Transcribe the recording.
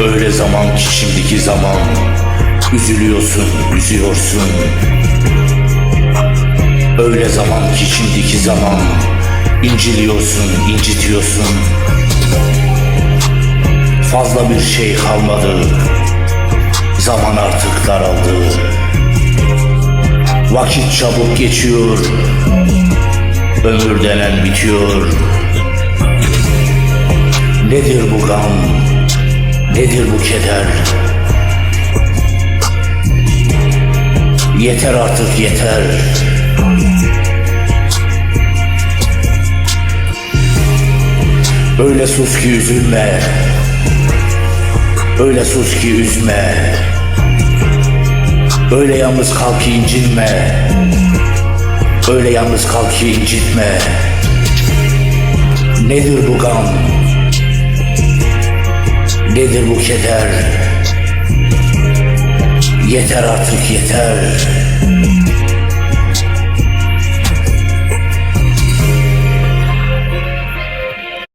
Öyle zaman ki şimdiki zaman. Üzülüyorsun, üzüyorsun. Öyle zaman ki şimdiki zaman. İnciliyorsun, incitiyorsun. Fazla bir şey kalmadı. Zaman artık daraldı. Vakit çabuk geçiyor. Ömür denen bitiyor. Nedir bu gam? Nedir bu keder? Yeter artık yeter. Öyle sus ki üzülme. Öyle sus ki üzme. Öyle yalnız kal ki incinme. Öyle yalnız kal ki incitme. Nedir bu gam? Nedir bu keder? Yeter artık yeter.